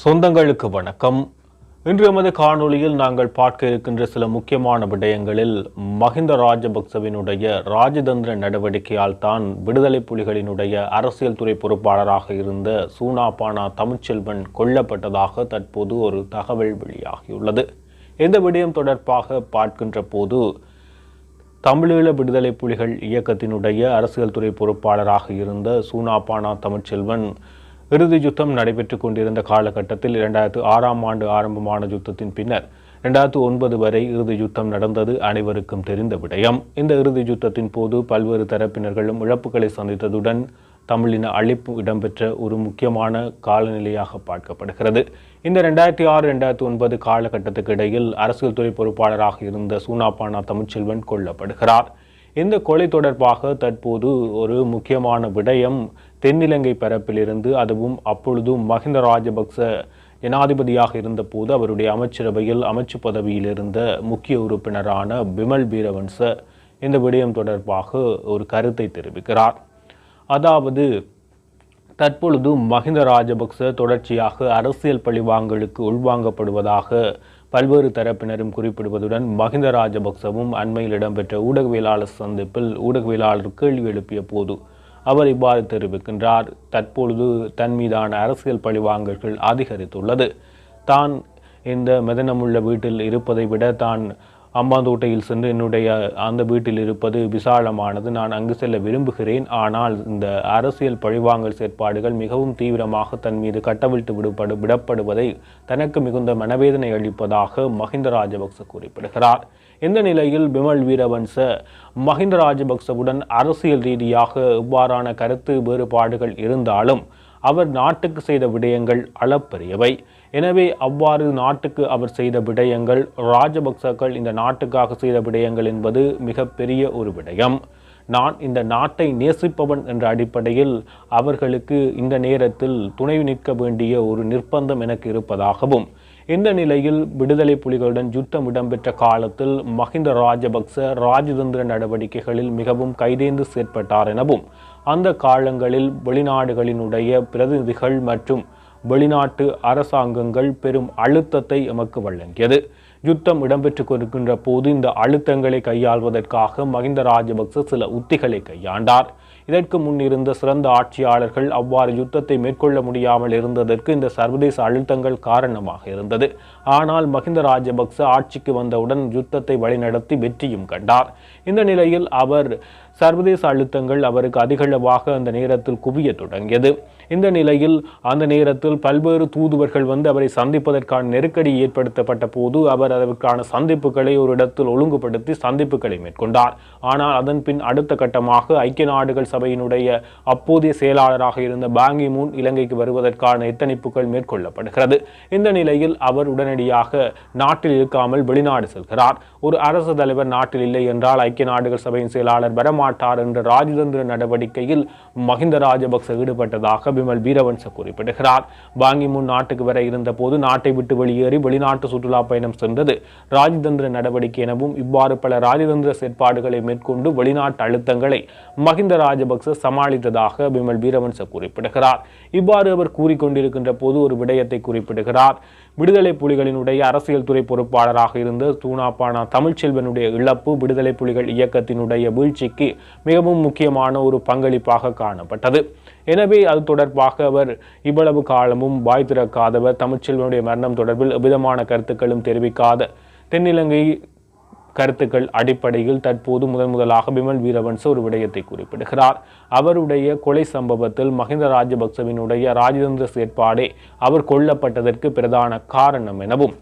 சொந்தங்களுக்கு வணக்கம். இன்று எமது காணொளியில் நாங்கள் பார்க்க இருக்கின்ற சில முக்கியமான விடயங்களில் மஹிந்த ராஜபக்சவினுடைய ராஜதந்திர நடவடிக்கையால் தான் விடுதலை புலிகளினுடைய அரசியல் துறை பொறுப்பாளராக இருந்த சூனாபானா தமிழ்ச்செல்வன் கொல்லப்பட்டதாக தற்போது ஒரு தகவல் வெளியாகியுள்ளது. இந்த விடயம் தொடர்பாக பார்க்கின்ற போது தமிழீழ விடுதலை புலிகள் இயக்கத்தினுடைய அரசியல் துறை பொறுப்பாளராக இருந்த சூனாபானா தமிழ்ச்செல்வன் இறுதி யுத்தம் நடைபெற்று கொண்டிருந்த காலகட்டத்தில் இரண்டாயிரத்து ஆறாம் ஆண்டு ஆரம்பமான யுத்தத்தின் பின்னர் இரண்டாயிரத்து ஒன்பது வரை இறுதி யுத்தம் நடந்தது அனைவருக்கும் தெரிந்த விடயம். இந்த இறுதி யுத்தத்தின் போது பல்வேறு தரப்பினர்களும் இழப்புகளை சந்தித்ததுடன் தமிழின அழிப்பு இடம்பெற்ற ஒரு முக்கியமான காலநிலையாக பார்க்கப்படுகிறது. இந்த ரெண்டாயிரத்தி ஆறு ரெண்டாயிரத்தி ஒன்பது காலகட்டத்துக்கு இடையில் அரசியல் துறை பொறுப்பாளராக இருந்த சூனாப்பானா தமிழ்ச்செல்வன் கொல்லப்படுகிறார். இந்த கொலை தொடர்பாக தற்போது ஒரு முக்கியமான விடயம் தென்னிலங்கை பரப்பிலிருந்து அதுவும் அப்பொழுது மஹிந்த ராஜபக்ச ஜனாதிபதியாக இருந்தபோது அவருடைய அமைச்சரவையில் அமைச்சு பதவியில் இருந்த முக்கிய உறுப்பினரான பிமல் வீரவன்ச இந்த விடயம் தொடர்பாக ஒரு கருத்தை தெரிவிக்கிறார். அதாவது தற்பொழுது மஹிந்த ராஜபக்ச தொடர்ச்சியாக அரசியல் பழிவாங்கலுக்கு உள்வாங்கப்படுவதாக பல்வேறு தரப்பினரும் குறிப்பிடுவதுடன் மஹிந்த ராஜபக்சவும் அண்மையில் இடம்பெற்ற ஊடகவியலாளர் சந்திப்பில் ஊடகவியலாளர் கேள்வி எழுப்பிய போது அவர் இவ்வாறு தெரிவிக்கின்றார் தற்பொழுது தன் மீதான அரசியல் பழிவாங்கல்கள் அதிகரித்துள்ளது. தான் இந்த மிதனமுள்ள வீட்டில் இருப்பதை விட தான் அம்பாந்தோட்டையில் சென்று என்னுடைய அந்த வீட்டில் இருப்பது விசாலமானது. நான் அங்கு செல்ல விரும்புகிறேன். ஆனால் இந்த அரசியல் பழிவாங்கல் செயற்பாடுகள் மிகவும் தீவிரமாக தன் மீது கட்டவிழ்த்து விடுபடு விடப்படுவதை தனக்கு மிகுந்த மனவேதனை அளிப்பதாக மஹிந்த ராஜபக்ச குறிப்பிடுகிறார். இந்த நிலையில் பிமல் வீரவன்ச மஹிந்த ராஜபக்சவுடன் அரசியல் ரீதியாக இவ்வாறான கருத்து வேறுபாடுகள் இருந்தாலும் அவர் நாட்டுக்கு செய்த விடயங்கள் அளப்பரியவை. எனவே அவ்வாறு நாட்டுக்கு அவர் செய்த விடயங்கள் ராஜபக்சக்கள் இந்த நாட்டுக்காக செய்த விடயங்கள் என்பது மிகப்பெரிய ஒரு விடயம். நான் இந்த நாட்டை நேசிப்பவன் என்ற அடிப்படையில் அவர்களுக்கு இந்த நேரத்தில் துணை நிற்க வேண்டிய ஒரு நிர்பந்தம் எனக்கு இருப்பதாகவும் இந்த நிலையில் விடுதலை புலிகளுடன் யுத்தம் இடம்பெற்ற காலத்தில் மஹிந்த ராஜபக்ச ராஜதந்திர நடவடிக்கைகளில் மிகவும் கைதேந்து செயற்பட்டார் எனவும் அந்த காலங்களில் வெளிநாடுகளினுடைய பிரதிநிதிகள் மற்றும் வெளிநாட்டு அரசாங்கங்கள் பெரும் அழுத்தத்தை எமக்கு வழங்கியது. யுத்தம் இடம்பெற்று கொண்டிருக்கின்ற போது இந்த அழுத்தங்களை கையாள்வதற்காக மஹிந்த ராஜபக்ச சில உத்திகளை கையாண்டார். இதற்கு முன் இருந்த சிறந்த ஆட்சியாளர்கள் அவ்வாறு யுத்தத்தை மேற்கொள்ள முடியாமல் இருந்ததற்கு இந்த சர்வதேச அழுத்தங்கள் காரணமாக இருந்தது. ஆனால் மஹிந்த ராஜபக்ச ஆட்சிக்கு வந்தவுடன் யுத்தத்தை வழிநடத்தி வெற்றியும் கண்டார். இந்த நிலையில் அவர் சர்வதேச அழுத்தங்கள் அவருக்கு அதிகளவாக அந்த நேரத்தில் குவிய தொடங்கியது. இந்த நிலையில் அந்த நேரத்தில் பல்வேறு தூதுவர்கள் வந்து அவரை சந்திப்பதற்கான நெருக்கடி ஏற்படுத்தப்பட்ட போது அவர் அதற்கான சந்திப்புகளை ஒரு இடத்தில் ஒழுங்குபடுத்தி சந்திப்புகளை மேற்கொண்டார். ஆனால் அதன் பின் அடுத்த கட்டமாக ஐக்கிய நாடுகள் சபையினுடைய அப்போதைய செயலாளராக இருந்த பாங்கி மூன் இலங்கைக்கு வருவதற்கான எத்தனிப்புகள் மேற்கொள்ளப்படுகிறது. இந்த நிலையில் அவர் உடனடியாக நாட்டில் இருக்காமல் வெளிநாடு செல்கிறார். ஒரு அரசு தலைவர் நாட்டில் இல்லை என்றால் ஐக்கிய நாடுகள் சபையின் செயலாளர் வரமாட்டார் என்ற ராஜதந்திர நடவடிக்கையில் மஹிந்த ராஜபக்ச ஈடுபட்டதாக பிமல் வீரவன்ச குறிப்பிடுகிறார். பாங்கி முன் நாட்டுக்கு வர இருந்த போது நாட்டை விட்டு வெளியேறி வெளிநாட்டு சுற்றுலா பயணம் சென்றது. ராஜதந்திர நடவடிக்கை எனவும் இவ்வாறு பல ராஜதந்திர செயற்பாடுகளை மேற்கொண்டு வெளிநாட்டு அழுத்தங்களை மஹிந்த ராஜபக்ச சமாளித்ததாக பிமல் வீரவன்ச குறிப்பிடுகிறார். இவ்வாறு அவர் கூறிக்கொண்டிருக்கின்ற போது ஒரு விடயத்தை குறிப்பிடுகிறார். விடுதலை புலிகளினுடைய அரசியல் துறை பொறுப்பாளராக இருந்த தூணாப்பானா தமிழ்ச்செல்வனுடைய இழப்பு விடுதலை புலிகள் இயக்கத்தினுடைய வீழ்ச்சிக்கு மிகவும் முக்கியமான ஒரு பங்களிப்பாக காணப்பட்டது. எனவே அது தொடர்பாக அவர் இவ்வளவு காலமும் வாய் திறக்காதவர். தமிழ்ச்செல்வனுடைய மரணம் தொடர்பில் எவ்விதமான கருத்துக்களும் தெரிவிக்காத தென்னிலங்கை கருத்துக்கள் அடிப்படையில் தற்போது முதன் முதலாக பிமல் வீரவன்ச ஒரு விடயத்தை குறிப்பிடுகிறார். அவருடைய கொலை சம்பவத்தில் மஹிந்த ராஜபக்சவினுடைய ராஜதந்திர செயற்பாடே அவர் கொல்லப்பட்டதற்கு பிரதான காரணம் எனவும்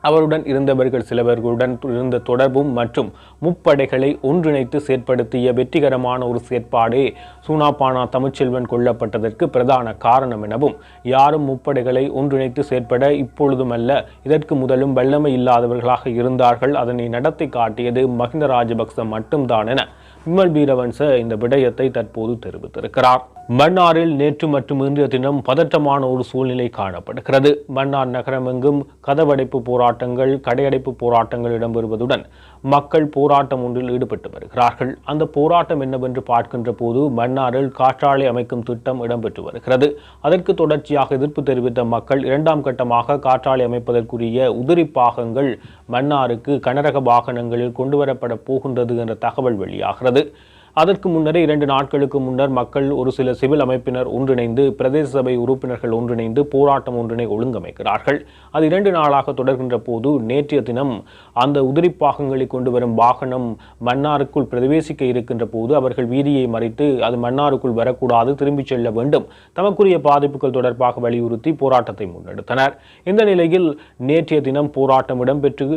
அவருடன் இருந்தவர்கள் சிலவர்களுடன் இருந்த தொடர்பும் மற்றும் முப்படைகளை ஒன்றிணைத்து செயற்படுத்திய வெற்றிகரமான ஒரு செயற்பாடே சூனாபானா தமிழ்ச்செல்வன் கொல்லப்பட்டதற்கு பிரதான காரணம் எனவும் யாரும் முப்படைகளை ஒன்றிணைத்து செயற்பட இப்பொழுதுமல்ல இதற்கு முதலும் வல்லமை இல்லாதவர்களாக இருந்தார்கள். அதனை நடத்தி காட்டியது மஹிந்த ராஜபக்ச மட்டும்தான் என விமல் வீரவன்ச இந்த விடயத்தை தற்போது தெரிவித்திருக்கிறார். மன்னாரில் நேற்று மற்றும் இன்றைய தினம் பதற்றமான ஒரு சூழ்நிலை காணப்படுகிறது. மன்னார் நகரமெங்கும் கதவடைப்பு போராட்டங்கள் கடையடைப்பு போராட்டங்கள் இடம்பெறுவதுடன் மக்கள் போராட்டம் ஒன்றில் ஈடுபட்டு வருகிறார்கள். அந்த போராட்டம் என்னவென்று பார்க்கின்ற போது மன்னாரில் காற்றாலை அமைக்கும் திட்டம் இடம்பெற்று வருகிறது. அதற்கு தொடர்ச்சியாக எதிர்ப்பு தெரிவித்த மக்கள் இரண்டாம் கட்டமாக காற்றாலை அமைப்பதற்குரிய உதிரி பாகங்கள் மன்னாருக்கு கனரக வாகனங்களில் கொண்டுவரப்பட போகின்றது என்ற தகவல் வெளியாகிறது. அதற்கு முன்னரே இரண்டு நாட்களுக்கு முன்னர் மக்கள் ஒரு சில சிவில் அமைப்பினர் ஒன்றிணைந்து பிரதேச சபை உறுப்பினர்கள் ஒன்றிணைந்து போராட்டம் ஒன்றினை ஒழுங்கமைக்கிறார்கள். அது இரண்டு நாளாக தொடர்கின்ற போது நேற்றைய தினம் அந்த உதிரி பாகங்களை கொண்டு வரும் வாகனம் மன்னாருக்குள் பிரவேசிக்க இருக்கின்ற போது அவர்கள் வீதியை மறைத்து அது மன்னாருக்குள் வரக்கூடாது திரும்பிச் செல்ல வேண்டும் தமக்குரிய பாதிப்புகள் தொடர்பாக வலியுறுத்தி போராட்டத்தை முன்னெடுத்தனர். இந்த நிலையில் நேற்றைய தினம் போராட்டம் இடம்பெற்று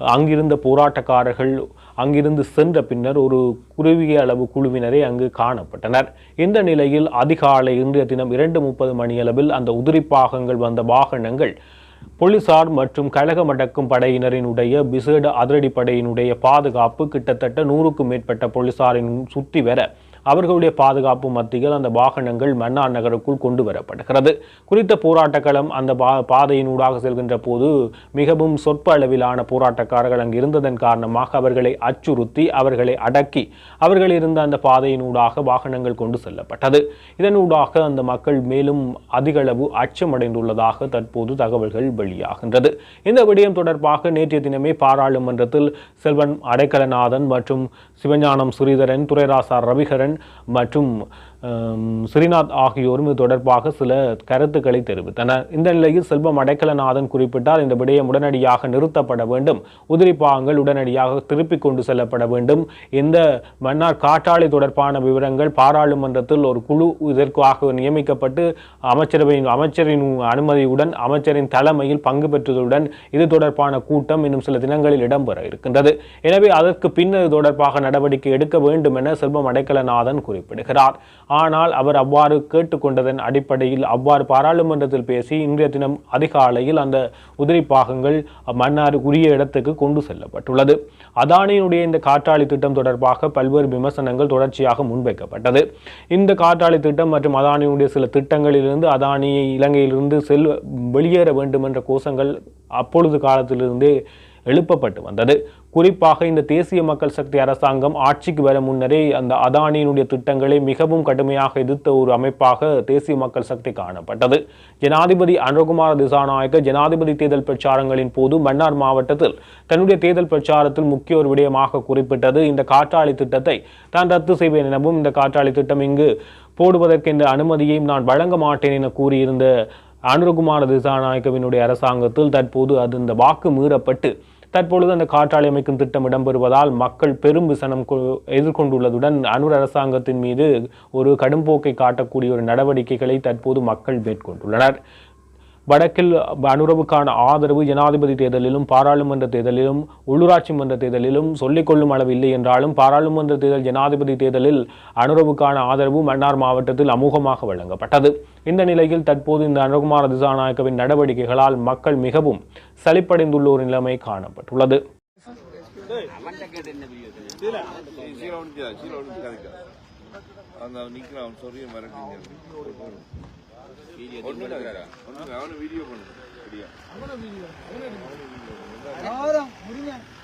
அங்கிருந்த போராட்டக்காரர்கள் அங்கிருந்து சென்ற பின்னர் ஒரு குறுகிய அளவு குழுவினரே அங்கு காணப்பட்டனர். இந்த நிலையில் அதிகாலை இன்றைய தினம் இரண்டு முப்பது மணியளவில் அந்த உதிரிப்பாகங்கள் வந்த வாகனங்கள் போலீசார் மற்றும் கழகமடக்கும் படையினரினுடைய விசேட அதிரடிப்படையினுடைய பாதுகாப்பு கிட்டத்தட்ட நூறுக்கும் மேற்பட்ட போலீசாரின் சுற்றி வர அவர்களுடைய பாதுகாப்பு மத்தியில் அந்த வாகனங்கள் மன்னார் நகருக்குள் கொண்டு வரப்படுகிறது. குறித்த போராட்டக்களம் அந்த பா பாதையினூடாக செல்கின்ற போது மிகவும் சொற்ப அளவிலான போராட்டக்காரர்கள் அங்கு இருந்ததன் காரணமாக அவர்களை அச்சுறுத்தி அவர்களை அடக்கி அவர்கள் இருந்த அந்த பாதையினூடாக வாகனங்கள் கொண்டு செல்லப்பட்டது. இதனூடாக அந்த மக்கள் மேலும் அதிகளவு அச்சமடைந்துள்ளதாக தற்போது தகவல்கள் வெளியாகின்றது. இந்த விடயம் தொடர்பாக நேற்றைய தினமே பாராளுமன்றத்தில் செல்வன் அடைக்கலநாதன் மற்றும் சிவஞானம் ஸ்ரீதரன் துரைராசா ரவிகரன் மற்றும் ஆம், ஸ்ரீநாத் ஆகியோரும் இது தொடர்பாக சில கருத்துக்களை தெரிவித்தனர். இந்த நிலையில் செல்வம் அடைக்கலநாதன் குறிப்பிட்டால் இந்த விடயம் உடனடியாக நிறுத்தப்பட வேண்டும். உதிரிப்பாகங்கள் உடனடியாக திருப்பிக் கொண்டு செல்லப்பட வேண்டும். இந்த மன்னார் காற்றாலை தொடர்பான விவரங்கள் பாராளுமன்றத்தில் ஒரு குழு இதற்காக நியமிக்கப்பட்டு அமைச்சரவையின் அமைச்சரின் அனுமதியுடன் அமைச்சரின் தலைமையில் பங்கு பெற்றதுடன் இது தொடர்பான கூட்டம் இன்னும் சில தினங்களில் இடம்பெற இருக்கின்றது. எனவே அதற்கு பின்னர் இது தொடர்பாக நடவடிக்கை எடுக்க வேண்டும் என செல்வம் அடைக்கலநாதன் குறிப்பிடுகிறார். ஆனால் அவர் அவ்வாறு கேட்டுக்கொண்டதன் அடிப்படையில் அவ்வாறு பாராளுமன்றத்தில் பேசி இன்றைய தினம் அதிகாலையில் அந்த உதிரி பாகங்கள் மன்னார் உரிய இடத்துக்கு கொண்டு செல்லப்பட்டுள்ளது. அதானியினுடைய இந்த காற்றாலை திட்டம் தொடர்பாக பல்வேறு விமர்சனங்கள் தொடர்ச்சியாக முன்வைக்கப்பட்டது. இந்த காற்றாலை திட்டம் மற்றும் அதானியினுடைய சில திட்டங்களிலிருந்து அதானியை இலங்கையிலிருந்து செல் வெளியேற வேண்டும் என்ற கோஷங்கள் அப்பொழுது காலத்திலிருந்தே எழுப்பப்பட்டு வந்தது. குறிப்பாக இந்த தேசிய மக்கள் சக்தி அரசாங்கம் ஆட்சிக்கு வர முன்னரே அந்த அதானியினுடைய திட்டங்களை மிகவும் கடுமையாக எதிர்த்த ஒரு அமைப்பாக தேசிய மக்கள் சக்தி காணப்பட்டது. ஜனாதிபதி அனுகுமார் திசாநாயக்க ஜனாதிபதி தேர்தல் பிரச்சாரங்களின் போது மன்னார் மாவட்டத்தில் தன்னுடைய தேர்தல் பிரச்சாரத்தில் முக்கிய ஒரு விடயமாக குறிப்பிட்டது. இந்த காற்றாலை திட்டத்தை தான் ரத்து செய்வேன் எனவும் இந்த காற்றாலை திட்டம் இங்கு போடுவதற்கு இந்த அனுமதியையும் நான் வழங்க மாட்டேன் என கூறியிருந்த அனுரகுமார திசாநாயக்கவினுடைய அரசாங்கத்தில் தற்போது அது இந்த வாக்கு மீறப்பட்டு தற்பொழுது அந்த காற்றாலை அமைக்கும் திட்டம் இடம்பெறுவதால் மக்கள் பெரும் விசனம் கொ- எதிர்கொண்டுள்ளதுடன் அனுர் அரசாங்கத்தின் மீது ஒரு கடும்போக்கை காட்டக்கூடிய ஒரு நடவடிக்கைகளை தற்போது மக்கள் மேற்கொண்டுள்ளனர். வடக்கில் அனுரவுக்கான ஆதரவு ஜனாதிபதி தேர்தலிலும் பாராளுமன்ற தேர்தலிலும் உள்ளூராட்சி மன்ற தேர்தலிலும் சொல்லிக்கொள்ளும் அளவு இல்லை என்றாலும் பாராளுமன்ற தேர்தல் ஜனாதிபதி தேர்தலில் அனுரவுக்கான ஆதரவு மன்னார் மாவட்டத்தில் அமோகமாக வழங்கப்பட்டது இந்த நிலையில் தற்போது இந்த அனுகுமார திசாநாயக்கவின் நடவடிக்கைகளால் மக்கள் மிகவும் சளிப்படைந்துள்ள ஒரு நிலைமை காணப்பட்டுள்ளது அந்த நிக்கிறான் அவன் சொல்லிய ஒண்ணு அவனு வீடியோ பண்ணு வீடியோ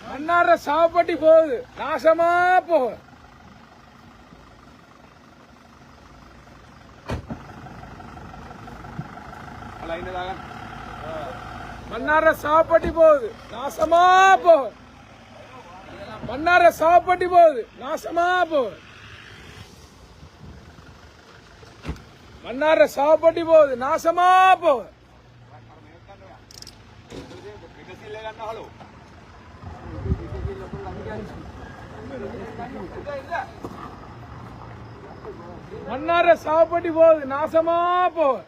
மன்னார சாப்பாட்டி போகுது நாசமா போகுது மன்னார சாப்பாட்டி போகுது நாசமா போகுது மன்னார சாப்பாட்டி போகுது நாசமா போகுது மன்னார சாப்பாட்டி போகுது நாசமா போகுது. மன்னார சாப்பாட்டி போகுது நாசமா போகுது.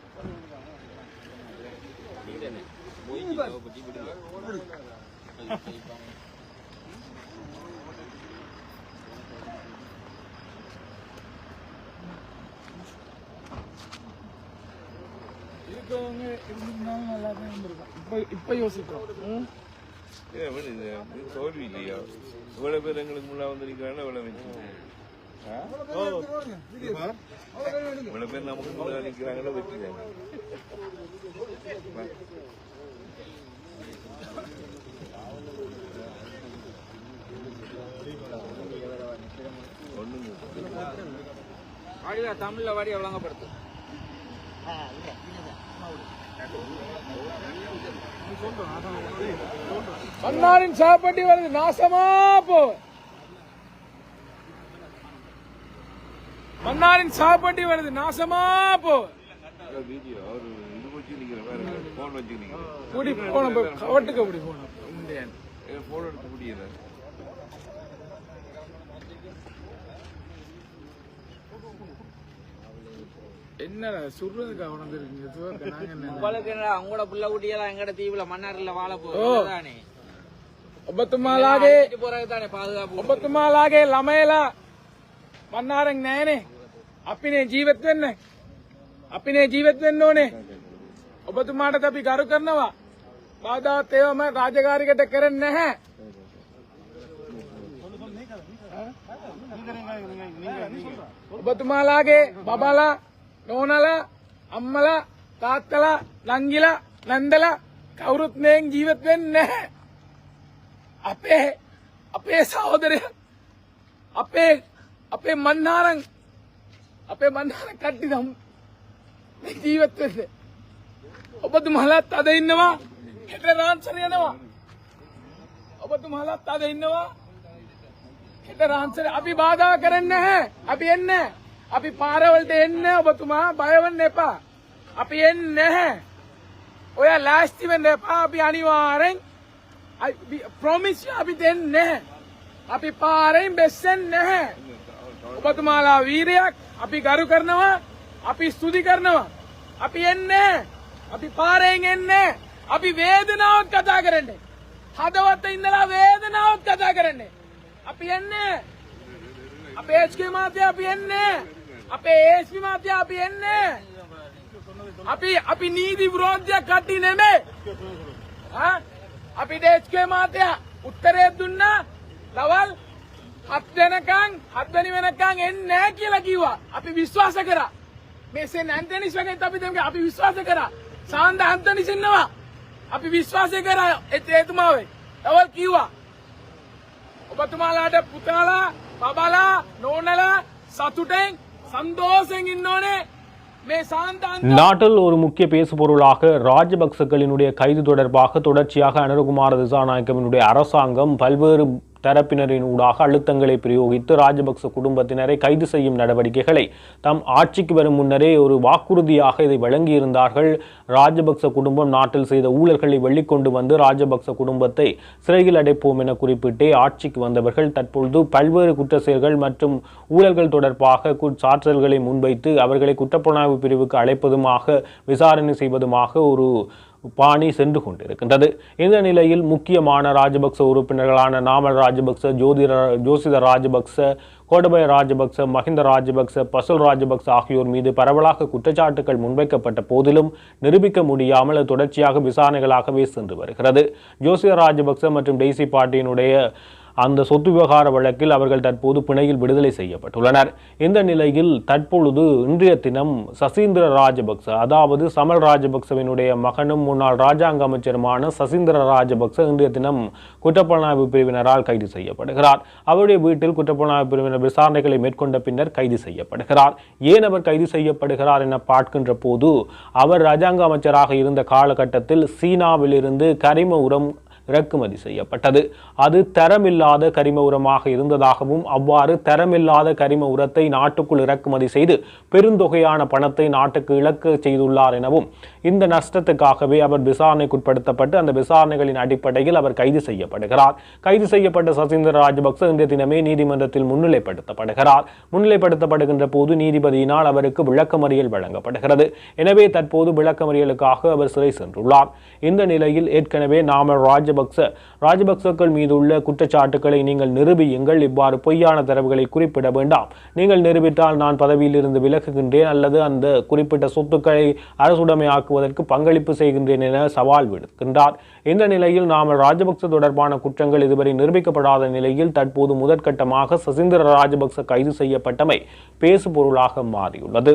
இருக்கவங்க இருந்திருந்தாலும் நல்லா தான் இருந்திருக்கும். இப்ப இப்ப யோசிக்கிறோம் விடு, தோல்வி இல்லையா? இவ்வளவு பேர் எங்களுக்கு முன்னா வந்து நிக்கிறாங்க இவ்வளவு இவ்வளவு பேர் நமக்கு தமிழ்ல வாடியா விளங்கப்படுத்து மன்னாரின் சாப்பாட்டி வருது. நாசமா போ மன்னாரின் சாப்பாட்டி வருது. நாசமா போ வீடியோ ஒரு இது வச்சு நிக்கிற பாருங்க போன் கூடி போன கவட்டுக்கு அப்படி போனோம் போன் எடுத்து முடியல என்னடா சுடுறதுக்கு அவனது இருக்கீங்க சுவர்க்க நாங்க என்ன உங்களுக்கு என்னடா உங்களோட புள்ள குட்டியெல்லாம் எங்கட தீவுல மன்னார்ல வாழ போகுதானே ඔබතුමාලාගේ போறது தானே பாதுகாப்பு ඔබතුමාලාගේ ළමයලා මන්නාරෙන් නෑනේ අපිනේ ජීවත් වෙන්න අපිනේ ජීවත් වෙන්න ඕනේ ඔබතුමාට අපි ගරු කරනවා බාධාත් ඒවම රාජකාරිකට කරන්න නැහැ ඔබතුමාලාගේ බබලා නෝනලා අම්මලා තාත්තලා නංගිලා නැන්දලා කවුරුත් මේන් ජීවත් වෙන්නේ නැහැ. අපේ අපේ සහෝදරය අපේ අපේ මන්නාරන් අපේ මන්නාර කට්ටි නම් මේ ජීවත් වෙන්න. ඔබතුමාලත් අද ඉන්නවා හෙට රාන්සර යනවා. ඔබතුමාලත් අද ඉන්නවා හෙට රාන්සර අපි බාධා කරන්නේ නැහැ අපි එන්නේ අපි පාරවලට එන්න ඔබතුමා බය වෙන්න එපා අපි එන්නේ නැහැ ඔය ලෑස්ති වෙන්න එපා අපි අනිවාර්යෙන් ප්‍රොමිස් අපි දෙන්නේ නැහැ. අපි පාරෙන් බෙස්සෙන්නේ නැහැ. ඔබතුමාලා වීරයක් අපි ගරු කරනවා අපි ස්තුති කරනවා. අපි එන්නේ අපි පාරෙන් එන්නේ අපි වේදනාවත් කතා කරන්නේ. හදවත ඉඳලා වේදනාවත් කතා කරන්නේ. අපි එන්නේ අපේ HK මාත්‍ය අපි එන්නේ අපේ ASP මාත්‍ය අපි එන්නේ අපි අපි නීති විරෝධයක් කට්ටි නෙමෙයි ආ? අපි දේශකේ මාතයා උත්තරේ දුන්නා දවල් හත් වෙනකන් හත්වැනි වෙනකන් එන්නේ නැහැ කියලා කිව්වා. අපි විශ්වාස කරා. මේ සෙන් ඇන්ටනිස් වගේ අපි දෙමගේ අපි විශ්වාස කරා. සාන්ද ඇන්ටනිස් ඉන්නවා. අපි විශ්වාස කරා ඒත් එතුමාවේ. දවල් කිව්වා. ඔබතුමාලාට පුතාලා, බබලා, නෝනලා සතුටෙන් நாட்டில் ஒரு முக்கிய பேசுபொருளாக ராஜபக்சக்களினுடைய கைது தொடர்பாக தொடர்ச்சியாக அனுரகுமார் திசாநாயக்கவினுடைய அரசாங்கம் பல்வேறு தரப்பினரின் ஊடாக அழுத்தங்களை பிரயோகித்து ராஜபக்ச குடும்பத்தினரை கைது செய்யும் நடவடிக்கைகளை தம் ஆட்சிக்கு வரும் முன்னரே ஒரு வாக்குறுதியாக இதை வழங்கியிருந்தார்கள். ராஜபக்ச குடும்பம் நாட்டில் செய்த ஊழல்களை வெளிக்கொண்டு வந்து ராஜபக்ச குடும்பத்தை சிறையில் அடைப்போம் என குறிப்பிட்டே ஆட்சிக்கு வந்தவர்கள் தற்பொழுது பல்வேறு குற்ற செயல்கள் மற்றும் ஊழல்கள் தொடர்பாக சாற்றல்களை முன்வைத்து அவர்களை குற்றப்புலனாய்வு பிரிவுக்கு அழைப்பதுமாக விசாரணை செய்வதுமாக ஒரு பாணி சென்று கொண்டிருக்கின்றது. இந்த நிலையில் முக்கியமான ராஜபக்ச உறுப்பினர்களான நாமல் ராஜபக்ச ஜோதிர ஜோசித ராஜபக்ச கோடபய ராஜபக்ச மஹிந்த ராஜபக்ச பசுல் ராஜபக்ச ஆகியோர் மீது பரவலாக குற்றச்சாட்டுகள் முன்வைக்கப்பட்ட போதிலும் நிரூபிக்க முடியாமல் தொடர்ச்சியாக விசாரணைகளாகவே சென்று வருகிறது. ஜோசித ராஜபக்ச மற்றும் டெய்சி பாட்டியினுடைய அந்த சொத்து விவகார வழக்கில் அவர்கள் தற்போது பிணையில் விடுதலை செய்யப்பட்டுள்ளனர். இந்த நிலையில் தற்பொழுது இன்றைய தினம் சசீந்திர ராஜபக்ச அதாவது சமல் ராஜபக்சவினுடைய மகனும் முன்னாள் ராஜாங்க அமைச்சருமான சசீந்திர ராஜபக்ச இன்றைய தினம் குற்றப்புலனாய்வு பிரிவினரால் கைது செய்யப்படுகிறார். அவருடைய வீட்டில் குற்றப்புலனாய்வு பிரிவினர் விசாரணைகளை மேற்கொண்ட பின்னர் கைது செய்யப்படுகிறார். ஏன் அவர் கைது செய்யப்படுகிறார் என பார்க்கின்ற போது அவர் ராஜாங்க அமைச்சராக இருந்த காலகட்டத்தில் சீனாவிலிருந்து கரிம உரம் இறக்குமதி செய்யப்பட்டது. அது தரமில்லாத கரிம உரமாக இருந்ததாகவும் அவ்வாறு தரமில்லாத கரிம உரத்தை நாட்டுக்குள் இறக்குமதி செய்து பெருந்தொகையான பணத்தை நாட்டுக்கு இழக்க செய்துள்ளார் எனவும் இந்த நஷ்டத்துக்காகவே அவர் விசாரணைக்குட்படுத்தப்பட்டு அந்த விசாரணைகளின் அடிப்படையில் அவர் கைது செய்யப்படுகிறார். கைது செய்யப்பட்ட சசீந்திர ராஜபக்ச இன்றைய தினமே நீதிமன்றத்தில் முன்னிலைப்படுத்தப்படுகிறார். முன்னிலைப்படுத்தப்படுகின்ற போது நீதிபதியினால் அவருக்கு விளக்கமறியல் வழங்கப்படுகிறது. எனவே தற்போது விளக்கமறியலுக்காக அவர் சிறை சென்றுள்ளார். இந்த நிலையில் ஏற்கனவே நாமல் ராஜபக்ச ராஜபக்ச ராஜபக்சக்கள் மீதுள்ள குற்றச்சாட்டுக்களை நீங்கள் நிரூபியுங்கள். இவ்வாறு பொய்யான தரவுகளை குறிப்பிட வேண்டாம். நீங்கள் நிரூபித்தால் நான் பதவியிலிருந்து விலகுகின்றேன் அல்லது அந்த குறிப்பிட்ட சொத்துக்களை அரசுடைமையாக்குவதற்கு பங்களிப்பு செய்கின்றேன் என சவால் விடுக்கின்றார். இந்த நிலையில் நாம் ராஜபக்ச தொடர்பான குற்றங்கள் இதுவரை நிரூபிக்கப்படாத நிலையில் தற்போது முதற்கட்டமாக சசீந்திர ராஜபக்ச கைது செய்யப்பட்டமை பேசுபொருளாக மாறியுள்ளது.